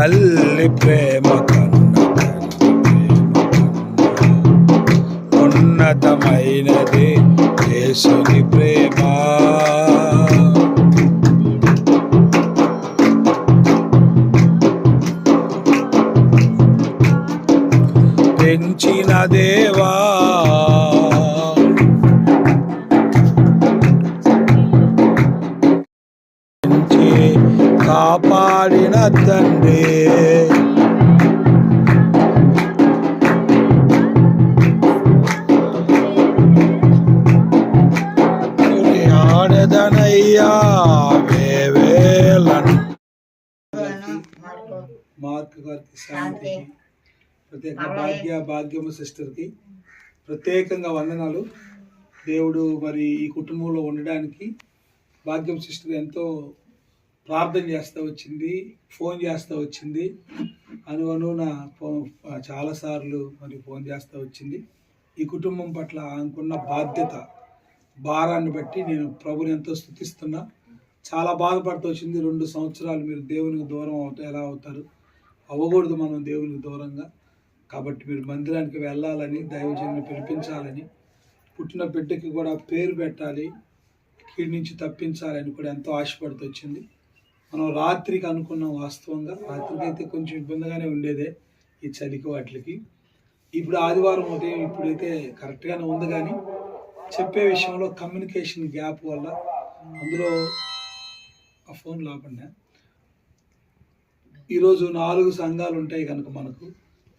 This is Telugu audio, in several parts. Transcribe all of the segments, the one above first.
తల్లి ప్రేమ కన్న ఉన్నతమైనది యేసుని కాపాడిన తండ్రి. ఆడదనయ్యా వేవేలను మార్క్ గారికి శాంతికి ప్రత్యేక భాగ్య భాగ్యము సిస్టర్కి ప్రత్యేకంగా వందనాలు. దేవుడు మరి ఈ కుటుంబంలో ఉండడానికి భాగ్యం సిస్టర్ ఎంతో ప్రార్థన చేస్తూ వచ్చింది ఫోన్ చేస్తూ వచ్చింది. అను అనున ఫోన్ చాలాసార్లు మరి ఫోన్ చేస్తూ వచ్చింది. ఈ కుటుంబం పట్ల అనుకున్న బాధ్యత భారాన్ని బట్టి నేను ప్రభుని ఎంతో స్థుతిస్తున్నా. చాలా బాధపడుతూ వచ్చింది. రెండు సంవత్సరాలు మీరు దేవునికి దూరం అవుతా ఎలా అవుతారు? అవ్వకూడదు మనం దేవునికి దూరంగా. కాబట్టి మీరు మందిరానికి వెళ్ళాలని దైవజన్ని పిలిపించాలని పుట్టిన బిడ్డకి కూడా పేరు పెట్టాలి కీడి నుంచి తప్పించాలని కూడా ఎంతో ఆశపడుతూ వచ్చింది. మనం రాత్రికి అనుకున్నాం వాస్తవంగా. రాత్రికి అయితే కొంచెం ఇబ్బందిగానే ఉండేదే ఈ చలికి వాటికి. ఇప్పుడు ఆదివారం ఉదయం ఇప్పుడైతే కరెక్ట్గానే ఉంది కానీ చెప్పే విషయంలో కమ్యూనికేషన్ గ్యాప్ వల్ల అందులో ఆ ఫోన్ లేకుండా ఈరోజు నాలుగు సంఘాలు ఉంటాయి కనుక మనకు.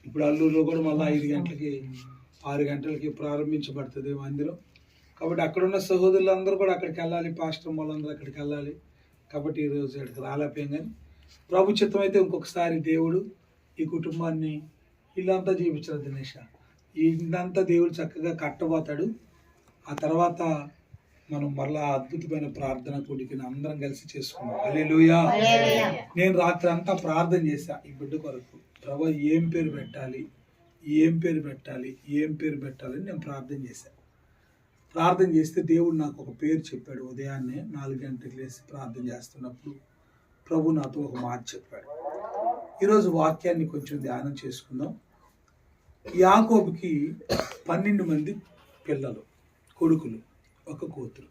ఇప్పుడు అల్లూరులో కూడా మళ్ళీ ఐదు గంటలకి ఆరు గంటలకి ప్రారంభించబడుతుంది మందిరం కాబట్టి అక్కడ ఉన్న సహోదరులందరూ కూడా అక్కడికి వెళ్ళాలి పాస్టర్ వాళ్ళందరూ అక్కడికి వెళ్ళాలి. కాబట్టి ఈరోజు అక్కడికి రాలేకపోయాం కానీ ప్రభు చిత్తం అయితే ఇంకొకసారి దేవుడు ఈ కుటుంబాన్ని ఇల్లంతా చూపించారు దినేష. ఇల్లంతా దేవుడు చక్కగా కట్టబోతాడు. ఆ తర్వాత మనం మరలా అద్భుతమైన ప్రార్థన కూడికని అందరం కలిసి చేసుకున్నాం అలెలుయా నేను రాత్రి అంతా ప్రార్థన చేశా. ఈ బిడ్డ కొరకు ప్రభు ఏం పేరు పెట్టాలి? ఏం పేరు పెట్టాలి? ఏం పేరు పెట్టాలని నేను ప్రార్థన చేశాను ప్రార్థన చేస్తే దేవుడు నాకు ఒక పేరు చెప్పాడు ఉదయాన్నే నాలుగు గంటలకు లేసి ప్రార్థన చేస్తున్నప్పుడు ప్రభు నాతో ఒక మాట చెప్పాడు. ఈరోజు వాక్యాన్ని కొంచెం ధ్యానం చేసుకుందాం. యాకోబుకి పన్నెండు మంది పిల్లలు కొడుకులు ఒక కూతురు.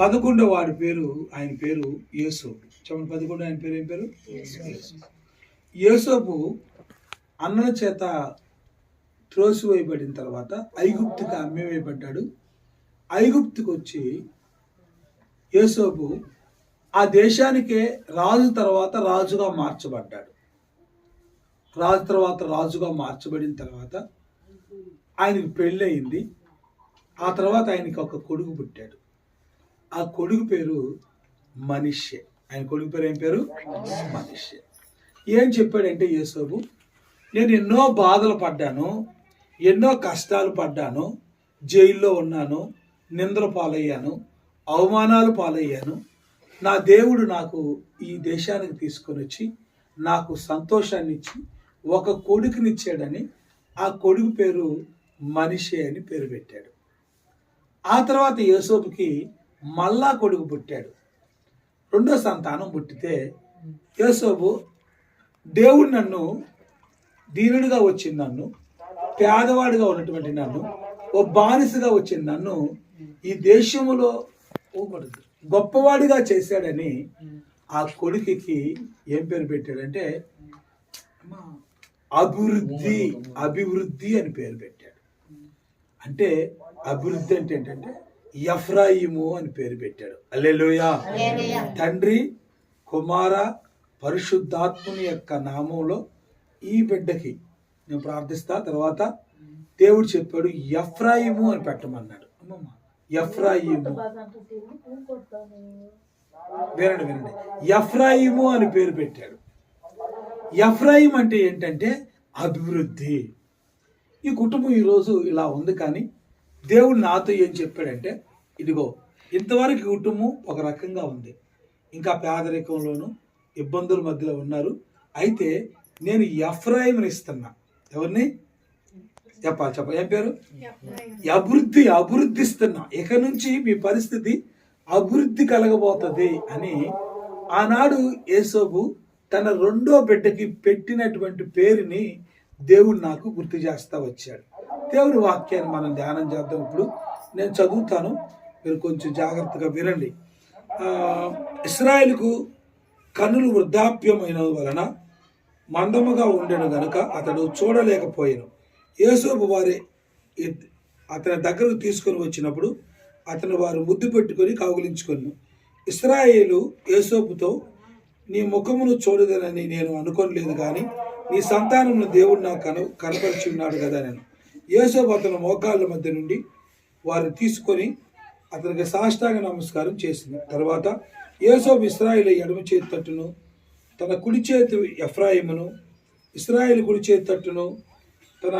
పదకొండో వాడి పేరు ఆయన పేరు యేసోపు చెప్పండి పదకొండు ఆయన పేరు ఏం పేరు? యేసోపు అన్నల చేత త్రోసివేయబడిన తర్వాత ఐగుప్తుకి అమ్మివేయబడ్డాడు ఐగుప్తుకు వచ్చి యేసోపు ఆ దేశానికే రాజు తర్వాత రాజుగా మార్చబడ్డాడు. రాజు తర్వాత రాజుగా మార్చబడిన తర్వాత ఆయనకు పెళ్ళయింది. ఆ తర్వాత ఆయనకి ఒక కొడుకు పుట్టాడు. ఆ కొడుకు పేరు మనిషే. ఆయన కొడుకు పేరు ఏం పేరు? మనిషే. ఏం చెప్పాడంటే యేసోబు నేను ఎన్నో బాధలు పడ్డాను. ఎన్నో కష్టాలు పడ్డాను జైల్లో ఉన్నాను నిందల పాలయ్యాను అవమానాలు పాలయ్యాను. నా దేవుడు నాకు ఈ దేశానికి తీసుకొని వచ్చి నాకు సంతోషాన్ని ఇచ్చి ఒక కొడుకునిచ్చాడని ఆ కొడుకు పేరు మనిషి అని పేరు పెట్టాడు. ఆ తర్వాత యోసోపుకి మళ్ళా కొడుకు పుట్టాడు. రెండో సంతానం పుట్టితే యోసోపు దేవుడు నన్ను దీనుడిగా వచ్చింది నన్ను పేదవాడిగా ఉన్నటువంటి నన్ను ఓ బానిసగా వచ్చిన నన్ను ఈ దేశములో ఊపడదు గొప్పవాడిగా చేశాడని ఆ కొడుకుకి ఏం పేరు పెట్టాడంటే అభివృద్ధి అభివృద్ధి అని పేరు పెట్టాడు. అంటే అభివృద్ధి అంటే ఏంటంటే ఎఫ్రాయిము అని పేరు పెట్టాడు. అల్లెలుయా తండ్రి కుమార పరిశుద్ధాత్ముని యొక్క నామంలో ఈ బిడ్డకి నేను ప్రార్థిస్తా తర్వాత దేవుడు చెప్పాడు ఎఫ్రాయిము అని పెట్టమన్నాడు. అమ్మమ్మ ఎఫ్రాయిము. వినండి వినండి. ఎఫ్రాయిము అని పేరు పెట్టాడు. ఎఫ్రాయిం అంటే ఏంటంటే అభివృద్ధి. ఈ కుటుంబం ఈరోజు ఇలా ఉంది కానీ దేవుడు నాతో ఏం చెప్పాడంటే ఇదిగో ఇంతవరకు కుటుంబం ఒక రకంగా ఉంది. ఇంకా పేదరికంలోనూ ఇబ్బందుల మధ్యలో ఉన్నారు. అయితే నేను ఎఫ్రాయింని ఇస్తున్నా. ఎవరిని? చెప్పాలి చెప్ప ఏం పేరు? అభివృద్ధి అభివృద్ధిస్తున్నా. ఇక నుంచి మీ పరిస్థితి అభివృద్ధి కలగబోతుంది అని ఆనాడు యేసోబు తన రెండో బిడ్డకి పెట్టినటువంటి పేరుని దేవుడు నాకు గుర్తు చేస్తా వచ్చాడు. దేవుని వాక్యాన్ని మనం ధ్యానం చేద్దాం ఇప్పుడు. నేను చదువుతాను. మీరు కొంచెం జాగ్రత్తగా వినండి. ఇస్రాయేలుకు కన్నులు వృద్ధాప్యమైన వలన మందముగా ఉండెను గనుక అతడు చూడలేకపోయాను. యేసోపు వారి అతని దగ్గరకు తీసుకొని వచ్చినప్పుడు అతను వారు ముద్దు పెట్టుకొని కౌగులించుకున్నాను ఇస్రాయేలు యేసోపుతో నీ ముఖమును చూడదనని నేను అనుకోలేదు కానీ నీ సంతానమును దేవుడు నాకు కన కనపరిచి ఉన్నాడు కదా నేను యేసోపు అతను మోకాళ్ళ మధ్య నుండి వారు తీసుకొని అతనికి సాష్టాంగ నమస్కారం చేసింది. తర్వాత యేసోపు ఇస్రాయేల్ ఎడమ చేతి తట్టును తన కుడి చేతి ఎఫ్రాయిమును ఇస్రాయేల్ కుడి చేతి తట్టును తన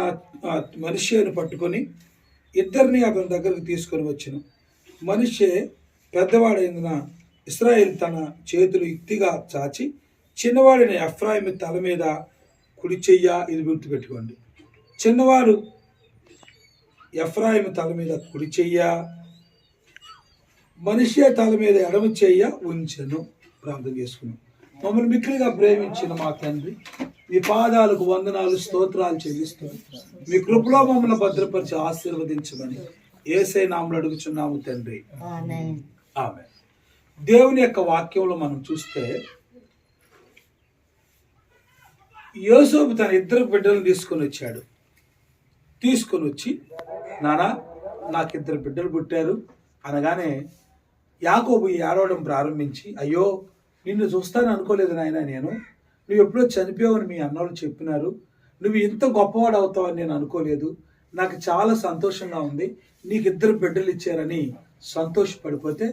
మనిషిని పట్టుకొని ఇద్దరిని అతని దగ్గరికి తీసుకొని వచ్చాను. మనిషి పెద్దవాడైన ఇస్రాయేల్ తన చేతులు యుక్తిగా చాచి చిన్నవాడైన ఎఫ్రాయిం తల మీద కుడి చెయ్య ఇది గుర్తుపెట్టుకోండి. చిన్నవాడు ఎఫ్రాయిం తల మీద కుడి చెయ్య మనిషి తల మీద ఎడమ చెయ్య ఉంచను. ప్రార్థన చేసుకుని మమ్మల్ని మిక్కిలిగా ప్రేమించిన మా తండ్రి మీ పాదాలకు వందనాలు స్తోత్రాలు చెల్లిస్తూ మీ కృపలో మమ్మల్ని భద్రపరిచి ఆశీర్వదించమని ఏసై నామలు అడుగుచున్నాము తండ్రి. ఆమె దేవుని యొక్క వాక్యంలో మనం చూస్తే యోసోపు తన ఇద్దరు బిడ్డలను తీసుకొని వచ్చాడు. తీసుకొని వచ్చి నానా నాకు ఇద్దరు బిడ్డలు పుట్టారు. అనగానే యాకోబు ఏడవడం ప్రారంభించి అయ్యో నిన్ను చూస్తాను అనుకోలేదు నాయన నేను. నువ్వు ఎప్పుడో చనిపోయావని మీ అన్నోళ్ళు చెప్పినారు. నువ్వు ఇంత గొప్పవాడు అవుతావని నేను అనుకోలేదు. నాకు చాలా సంతోషంగా ఉంది. నీకు ఇద్దరు బిడ్డలు ఇచ్చారని సంతోషపడిపోతే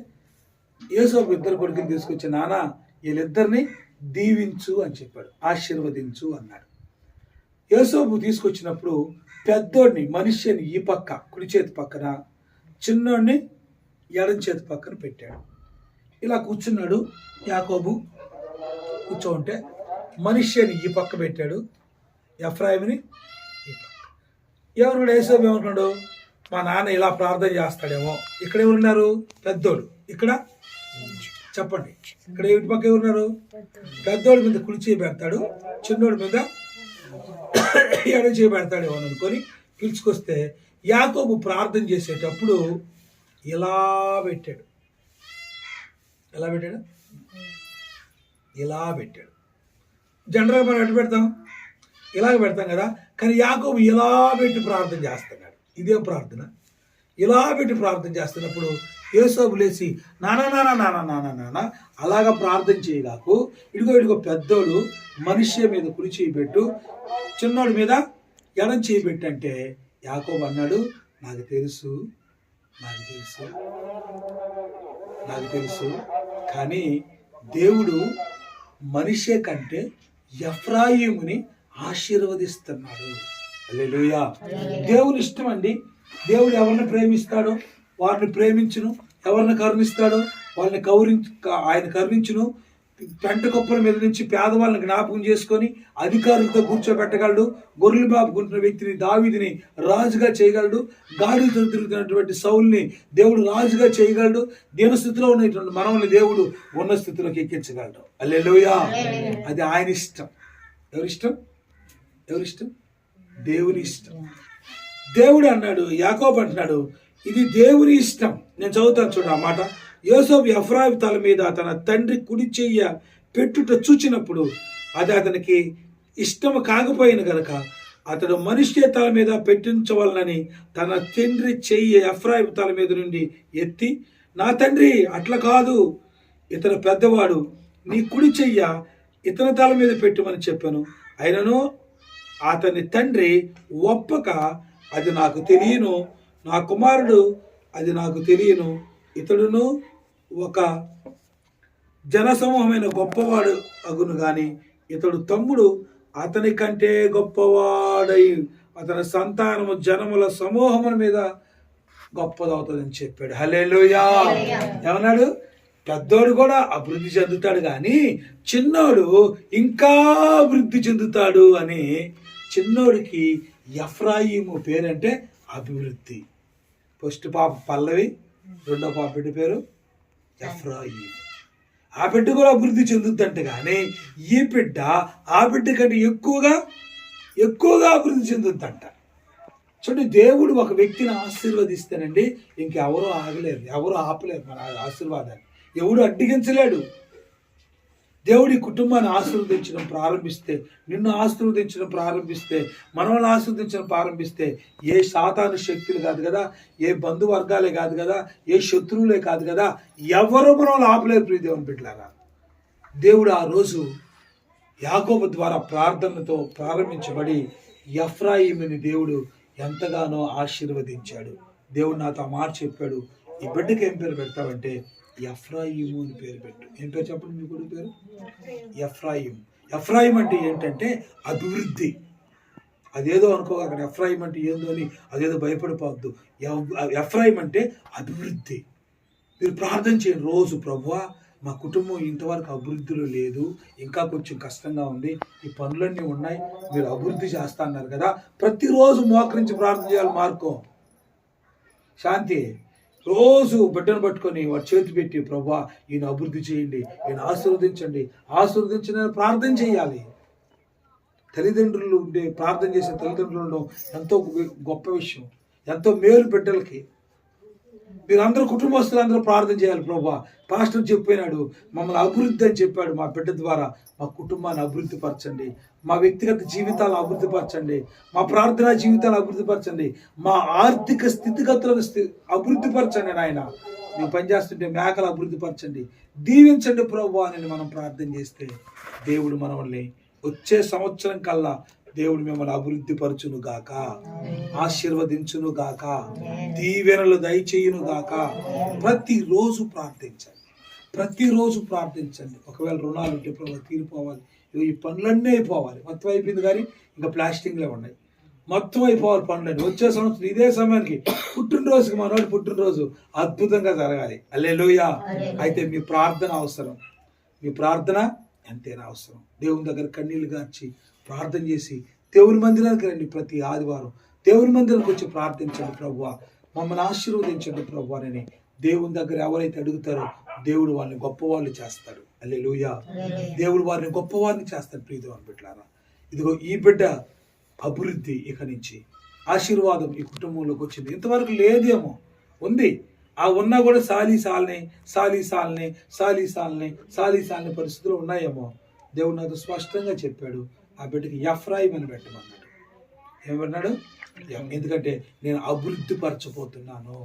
ఏసో ఇద్దరు కొడుకుని తీసుకొచ్చి నాన్న వీళ్ళిద్దరిని దీవించు అని చెప్పాడు. ఆశీర్వదించు అన్నాడు. యేసోపు తీసుకొచ్చినప్పుడు పెద్దోడిని మనిషిని ఈ పక్క కుడి చేతి పక్కన చిన్నోడిని ఎడం చేతి పక్కన పెట్టాడు. ఇలా కూర్చున్నాడు యాకోబు. కూర్చోంటే మనిషిని ఈ పక్క పెట్టాడు ఎఫ్రాయిమ్ని ఈ పక్క. ఏమన్నాడు యేసోపు ఏమంటున్నాడు మా నాన్న ఇలా ప్రార్థన చేస్తాడేమో. ఇక్కడ ఎవరున్నారు? పెద్దోడు. ఇక్కడ చెప్పండి. ఇక్కడ ఇటు పక్క ఎవరున్నారు? పెద్దోడి మీద కుడి చేయి పెడతాడు చిన్నోడి మీద ఎడ చేయి పెడతాడేమో అనుకొని పిలుచుకొస్తే యాకోబు ప్రార్థన చేసేటప్పుడు ఇలా పెట్టాడు. ఎలా పెట్టాడు? ఇలా పెట్టాడు. జనరల్గా మనం ఎట్లా పెడతాం? ఇలాగ పెడతాం కదా. కానీ యాకోబు ఇలా పెట్టి ప్రార్థన చేస్తున్నాడు. ఇదేం ప్రార్థన. ఇలా పెట్టి ప్రార్థన చేస్తున్నప్పుడు ఏసోబు లేచి నానా నానా నానా నానా నానా అలాగా ప్రార్థన చేయగాకు ఇదిగో ఇదిగో పెద్దోడు మనిషి మీద కుడి చేయి పెట్టు. చిన్నోడి మీద ఎడం చేయిబెట్టంటే యాకోబు అన్నాడు నాకు తెలుసు నాకు తెలుసు నాకు తెలుసు. కానీ దేవుడు మనిషే కంటే ఎఫ్రాయిముని ఆశీర్వదిస్తున్నాడు. హల్లెలూయా. దేవుని ఇష్టం అండి. దేవుడు ఎవరిని ప్రేమిస్తాడో వారిని ప్రేమించును. ఎవరిని కరుణిస్తాడో వాళ్ళని కౌరించి ఆయన కరుణించును. పెంట కుప్పల మీద నుంచి పేదవాళ్ళని జ్ఞాపకం చేసుకొని అధికారులతో కూర్చోబెట్టగలడు. గొర్రెలు బాపుకుంటున్న వ్యక్తిని దావీదిని రాజుగా చేయగలడు. గాడితో తిరుగుతున్నటువంటి సౌల్ని దేవుడు రాజుగా చేయగలడు. దీనస్థితిలో ఉన్నటువంటి మనల్ని దేవుడు ఉన్న స్థితిలోకి ఎక్కించగలడు. అల్లెలుయా అది ఆయన ఇష్టం. ఎవరిష్టం ఎవరిష్టం దేవుని ఇష్టం. దేవుడు అన్నాడు యాకోబు అంటున్నాడు ఇది దేవుని ఇష్టం. నేను చదువుతాను చూడు ఆ మాట. యోసోబు ఎఫ్రాయి తల మీద తన తండ్రి కుడి చెయ్య పెట్టుట చూచినప్పుడు అది అతనికి ఇష్టం కాకపోయిన గనక అతడు మనిషి తల మీద పెట్టించవలనని తన తండ్రి చెయ్యి ఎఫ్రాయి తల మీద నుండి ఎత్తి నా తండ్రి అట్లా కాదు. ఇతను పెద్దవాడు. నీ కుడి చెయ్య ఇతని తల మీద పెట్టుమని చెప్పాను. అయినను అతని తండ్రి ఒప్పక అది నాకు తెలియను. నా కుమారుడు అది నాకు తెలియను. ఇతడును ఒక జనసమూహమైన గొప్పవాడు అగును గాని ఇతడు తమ్ముడు అతని కంటే గొప్పవాడై అతని సంతానము జనముల సమూహముల మీద గొప్పదవుతుందని చెప్పాడు. హలేలుయా ఏమన్నాడు? పెద్దోడు కూడా అభివృద్ధి చెందుతాడు కానీ చిన్నోడు ఇంకా అభివృద్ధి చెందుతాడు అని చిన్నోడికి ఎఫ్రాయిము పేరంటే అభివృద్ధి. ఫస్ట్ పాప పల్లవి రెండో పాప పేరు ఎఫ్రాయి ఆ బిడ్డ కూడా అభివృద్ధి చెందుద్దంట కానీ ఈ బిడ్డ ఆ బిడ్డ కంటే ఎక్కువగా ఎక్కువగా అభివృద్ధి చెందుద్దంట. చూడండి దేవుడు ఒక వ్యక్తిని ఆశీర్వదిస్తేనండి ఇంకెవరూ ఆగలేరు ఎవరు ఆపలేరు మన ఆశీర్వాదాన్ని. ఎవడు అడ్డగించలేడు. దేవుడి కుటుంబాన్ని ఆశీర్వదించడం ప్రారంభిస్తే నిన్ను ఆశీర్వదించడం ప్రారంభిస్తే మనల్ని ఆశీర్వదించడం ప్రారంభిస్తే ఏ శాతాను శక్తులు కాదు కదా ఏ బంధువర్గాలే కాదు కదా ఏ శత్రువులే కాదు కదా ఎవరు మనల్ని ఆపలేరు ప్రియ దేవుని బిడ్డలారా. దేవుడు ఆ రోజు యాకోబు ద్వారా ప్రార్థనతో ప్రారంభించబడి ఎఫ్రాయిమిని దేవుడు ఎంతగానో ఆశీర్వదించాడు. దేవుడు నాతో ఆ మాట చెప్పాడు. ఈ బిడ్డకి ఏం పేరు పెడతావంటే ఎఫ్రాయిము అని పేరు పెట్టు. ఏం పేరు చెప్పండి మీ కొడుకు పేరు? ఎఫ్రాయిం ఎఫ్రాయిం అంటే ఏంటంటే అభివృద్ధి. అదేదో అనుకో అక్కడ. ఎఫ్రాయిం అంటే ఏందో అని అదేదో భయపడిపోవద్దు. ఎఫ్రాయిం అంటే అభివృద్ధి. మీరు ప్రార్థన చేయండి రోజు ప్రభువా మా కుటుంబం ఇంతవరకు అభివృద్ధిలో లేదు. ఇంకా కొంచెం కష్టంగా ఉంది. ఈ పనులన్నీ ఉన్నాయి. మీరు అభివృద్ధి చేస్తా అన్నారు కదా. ప్రతిరోజు మోకరించి ప్రార్థన చేయాలి మార్కో శాంతి. రోజు బిడ్డను పట్టుకొని వాడు చేతి పెట్టి ప్రభా ఈయన అభివృద్ధి చేయండి ఈయన ఆశీర్వదించండి ఆశీర్వదించిన ప్రార్థన చేయాలి. తల్లిదండ్రులు ఉండే ప్రార్థన చేసే తల్లిదండ్రులు ఉండడం ఎంతో గొప్ప విషయం. ఎంతో మేలు బిడ్డలకి. మీరు అందరూ కుటుంబస్తులు అందరూ ప్రార్థన చేయాలి ప్రభా పాస్టర్ చెప్పినాడు మమ్మల్ని అభివృద్ధి అని చెప్పాడు మా బిడ్డ ద్వారా మా కుటుంబాన్ని అభివృద్ధి పరచండి మా వ్యక్తిగత జీవితాలు అభివృద్ధి పరచండి మా ప్రార్థనా జీవితాలు అభివృద్ధి పరచండి మా ఆర్థిక స్థితిగతులను అభివృద్ధిపరచండి అభివృద్ధి పరచండి నాయన. మేము పనిచేస్తుంటే మేకలు అభివృద్ధి పరచండి దీవించండి ప్రభు అని మనం ప్రార్థన చేస్తే దేవుడు మనల్ని వచ్చే సంవత్సరం కల్లా దేవుడు మిమ్మల్ని అభివృద్ధి పరచును గాక. ఆశీర్వదించును గాక. దీవెనలు దయచేయును గాక. ప్రతిరోజు ప్రార్థించండి. ప్రతిరోజు ప్రార్థించండి. ఒకవేళ రుణాలు ఉంటే ప్రభు తీరిపోవాలి. ఈ పనులన్నీ అయిపోవాలి. మొత్తం అయిపోయింది కానీ ఇంకా ప్లాస్టింగ్లే ఉన్నాయి. మొత్తం అయిపోవాలి పనులన్నీ. వచ్చే సంవత్సరం ఇదే సమయానికి పుట్టినరోజుకి మనోడి పుట్టినరోజు అద్భుతంగా జరగాలి. అల్లెలుయా అయితే మీ ప్రార్థన అవసరం. మీ ప్రార్థన ఎంతైనా అవసరం. దేవుని దగ్గర కన్నీళ్ళు గార్చి ప్రార్థన చేసి దేవుని మందిరానికి రండి ప్రతి ఆదివారం. దేవుని మందిరానికి వచ్చి ప్రార్థించండి ప్రభువా. మమ్మల్ని ఆశీర్వదించండి ప్రభు అని దేవుని దగ్గర ఎవరైతే అడుగుతారో దేవుడు వాళ్ళని గొప్పవాళ్ళు చేస్తాడు. అల్లే దేవుడు వారిని గొప్పవారిని చేస్తాడు ప్రీతి అని బిడ్డలారా ఇదిగో ఈ బిడ్డ అభివృద్ధి ఇక నుంచి ఆశీర్వాదం ఈ కుటుంబంలోకి వచ్చింది. ఇంతవరకు లేదేమో ఉంది. ఆ ఉన్నా కూడా సాలి సాల్ని సాలి సాల్ని సాలి సాల్ని సాలి సాల్ని పరిస్థితులు ఉన్నాయేమో. దేవుడు నాతో స్పష్టంగా చెప్పాడు ఆ బిడ్డకి ఎఫ్రాయిం అని పెట్టమన్నాడు. ఏమన్నాడు ఎందుకంటే నేను అభివృద్ధి పరచబోతున్నాను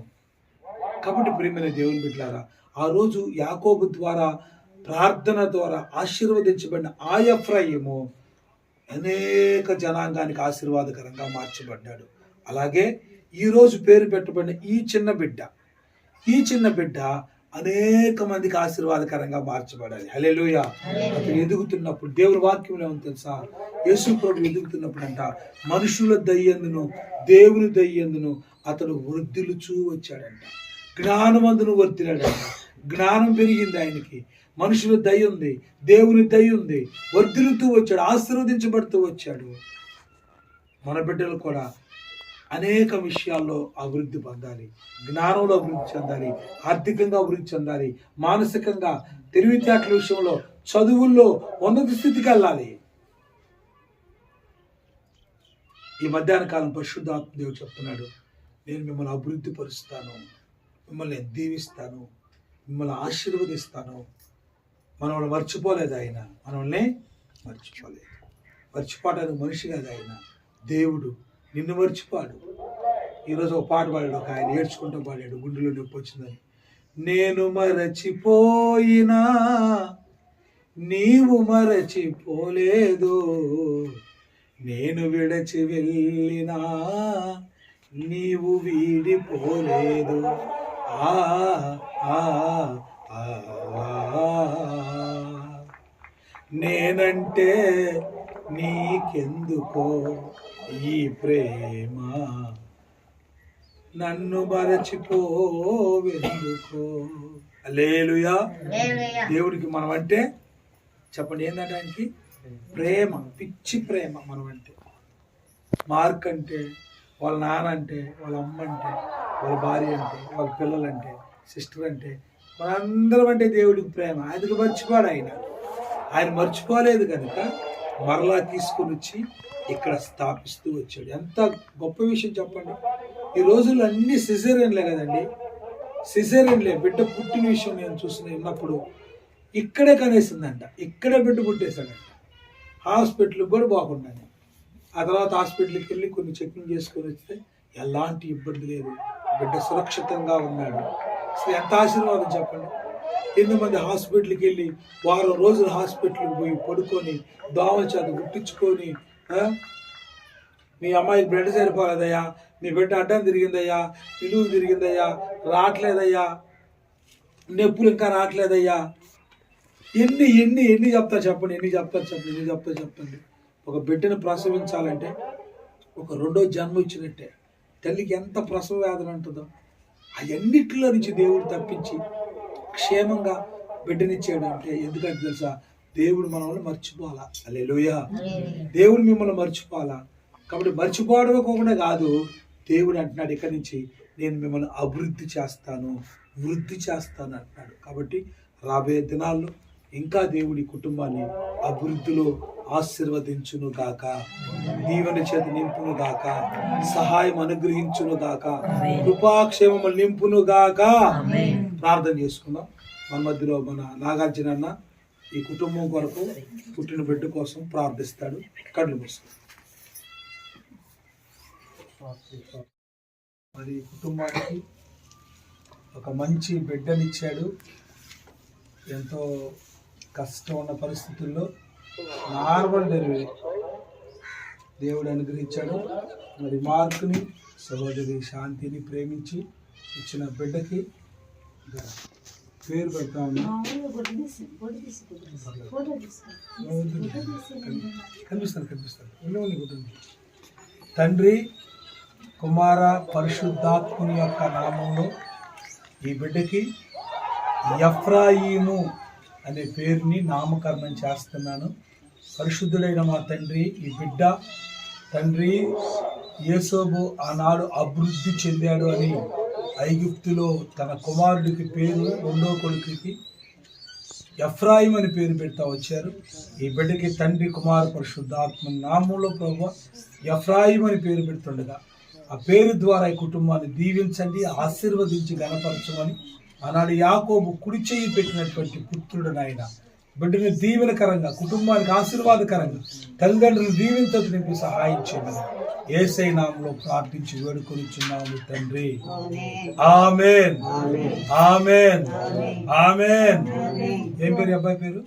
కాబట్టి ప్రియమైన దేవుని బిడ్డలారా ఆ రోజు యాకోబు ద్వారా ప్రార్థన ద్వారా ఆశీర్వదించబడిన ఆ ఎఫ్రాయిము అనేక జనాంగానికి ఆశీర్వాదకరంగా మార్చబడ్డాడు. అలాగే ఈ రోజు పేరు పెట్టబడిన ఈ చిన్న బిడ్డ ఈ చిన్న బిడ్డ అనేక మందికి ఆశీర్వాదకరంగా మార్చబడాలి. హల్లెలూయ. అతను ఎదుగుతున్నప్పుడు దేవుని వాక్యంలో ఏమో తెలుసా? యేసు ప్రభు ఎదుగుతున్నప్పుడు అంట మనుషుల దయ్యందును దేవుని దయ్యందును అతడు వృద్ధిలుచూ వచ్చాడంట. జ్ఞానమందును వర్తిలాడంట జ్ఞానం పెరిగింది ఆయనకి. మనుషుల దయ ఉంది దేవుని దయ ఉంది వర్ధిల్లుతూ వచ్చాడు ఆశీర్వదించబడుతూ వచ్చాడు. మన బిడ్డలు కూడా అనేక విషయాల్లో అభివృద్ధి పొందాలి జ్ఞానంలో అభివృద్ధి చెందాలి ఆర్థికంగా అభివృద్ధి చెందాలి మానసికంగా తెలివితేటల విషయంలో చదువుల్లో ఉన్నత స్థితికి వెళ్ళాలి. ఈ మధ్యాహ్న కాలం పరిశుద్ధాత్మ దేవుడు చెప్తున్నాడు నేను మిమ్మల్ని అభివృద్ధి పరుస్తాను మిమ్మల్ని దీవిస్తాను మిమ్మల్ని ఆశీర్వదిస్తాను. మనల్ని మర్చిపోలేదు ఆయన. మనల్ని మర్చిపోలేదు. మర్చిపోవడానికి మనిషి కాదు ఆయన. దేవుడు నిన్ను మర్చిపోడు. ఈరోజు ఒక పాట పాడాడు ఒక ఆయన ఏడ్చుకుంటూ పాడాడు గుండెలో నొప్పి వచ్చిందని. నేను మరచిపోయినా నీవు మరచిపోలేదు. నేను విడచి వెళ్ళినా నీవు వీడిపోలేదు. ఆ ఆ, ఆ, ఆ. నేనంటే నీకెందుకో ఈ ప్రేమ? నన్ను మరచిపోవెందుకో? అలేలుయా దేవుడికి మనం అంటే చెప్పండి ఏంటంటే ఆయనకి? ప్రేమ పిచ్చి ప్రేమ మనం అంటే మార్క్ అంటే వాళ్ళ నాన్న అంటే వాళ్ళ అమ్మ అంటే వాళ్ళ భార్య అంటే వాళ్ళ పిల్లలంటే సిస్టర్ అంటే మనందరం అంటే దేవుడికి ప్రేమ. ఆయనకు మర్చిపోడు ఆయన. ఆయన మర్చిపోలేదు కనుక మరలా తీసుకుని వచ్చి ఇక్కడ స్థాపిస్తూ వచ్చాడు. ఎంత గొప్ప విషయం చెప్పండి. ఈ రోజుల్లో అన్ని సిజేరియన్లే కదండి. సిజేరియన్లే బిడ్డ పుట్టిన విషయం నేను చూసిన ఉన్నప్పుడు ఇక్కడే కనేసిందంట. ఇక్కడే బిడ్డ పుట్టేశాడంట. హాస్పిటల్ కూడా బాగుండని. ఆ తర్వాత హాస్పిటల్కి వెళ్ళి కొన్ని చెకింగ్ చేసుకొని వస్తే ఎలాంటి ఇబ్బంది లేదు. బిడ్డ సురక్షితంగా ఉన్నాడు. అసలు ఎంత ఆశీర్వాదం చెప్పండి. ఎంతమంది హాస్పిటల్కి వెళ్ళి వారం రోజులు హాస్పిటల్కి పోయి పడుకొని దోమల చేత గుట్టించుకొని మీ అమ్మాయికి బ్లడ్ సరిపోలేదయ్యా నీ బిడ్డ అడ్డం తిరిగిందయ్యా నిలువు తిరిగిందయ్యా రావట్లేదయ్యా నొప్పులు ఇంకా రావట్లేదయ్యా. ఎన్ని ఎన్ని ఎన్ని చెప్తారు చెప్పండి ఎన్ని చెప్తారు చెప్పండి ఎన్ని చెప్తారు చెప్పండి. ఒక బిడ్డను ప్రసవించాలంటే ఒక రెండో జన్మ ఇచ్చినట్టే. తల్లికి ఎంత ప్రసవ వేదన ఉంటుందో అవన్నిటిలో నుంచి దేవుడు తప్పించి క్షేమంగా బిడ్డనిచ్చాడు అంటే ఎందుకంటే తెలుసా? దేవుడు మనల్ని మర్చిపోవాలా? అల్లెలుయా దేవుడు మిమ్మల్ని మర్చిపోవాలా? కాబట్టి మర్చిపోవడమే కాదు దేవుడు అంటున్నాడు ఇక్కడి నుంచి నేను మిమ్మల్ని అభివృద్ధి చేస్తాను వృద్ధి చేస్తాను అంటున్నాడు. కాబట్టి రాబోయే దినాల్లో ఇంకా దేవుడి కుటుంబాన్ని అభివృద్ధిలో ఆశీర్వదించును గాక. దీవెన చేత నింపును గాక. సహాయం అనుగ్రహించును గాక. కృపాక్షేమము నింపును గాక. ప్రార్థన చేసుకుందాం. మన మధ్యలో మన నాగార్జున అన్న ఈ కుటుంబం కొరకు పుట్టిన బిడ్డ కోసం ప్రార్థిస్తాడు. కళ్ళు మూసుకో. మరి ఈ కుటుంబానికి ఒక మంచి బిడ్డనిచ్చాడు ఎంతో కష్టం ఉన్న పరిస్థితుల్లో నార్మల్ డెలివరీ దేవుడు అనుగ్రహించాడు. మరి మార్కుని సహోదరి శాంతిని ప్రేమించి ఇచ్చిన బిడ్డకి పేరు పెడతా ఉన్నా. కనిపిస్తాను కనిపిస్తాను. కుటుంబం తండ్రి కుమార పరిశుద్ధాత్ముని యొక్క నామంలో ఈ బిడ్డకి ఎఫ్రాయిము అనే పేరుని నామకరణం చేస్తున్నాను. పరిశుద్ధుడైన మా తండ్రి ఈ బిడ్డ తండ్రి యేసోబు ఆనాడు అభివృద్ధి చెందాడు అని ఐగుప్తులో తన కుమారుడికి పేరు రెండో కొడుకుకి ఎఫ్రాయిం అని పేరు పెడతా వచ్చారు. ఈ బిడ్డకి తండ్రి కుమార పరిశుద్ధాత్మ నామంలో ప్రభు ఎఫ్రాయిం అని పేరు పెడుతుండగా ఆ పేరు ద్వారా ఈ కుటుంబాన్ని దీవించండి ఆశీర్వదించి గణపరచమని ఆనాడు యాకోబు కుడి చేయి పెట్టినటువంటి పుత్రుడు నాయన బిడ్డని దీవెనకరంగా కుటుంబానికి ఆశీర్వాదకరంగా తల్లిదండ్రులు దీవించదు నింపి సహాయం చేయమని ఏసై నామంలో ప్రార్థించి వేడుకొనిచున్నాము తండ్రి. ఆమెన్. ఆమెన్. ఆమెన్. ఏం పేరు అబ్బాయి పేరు?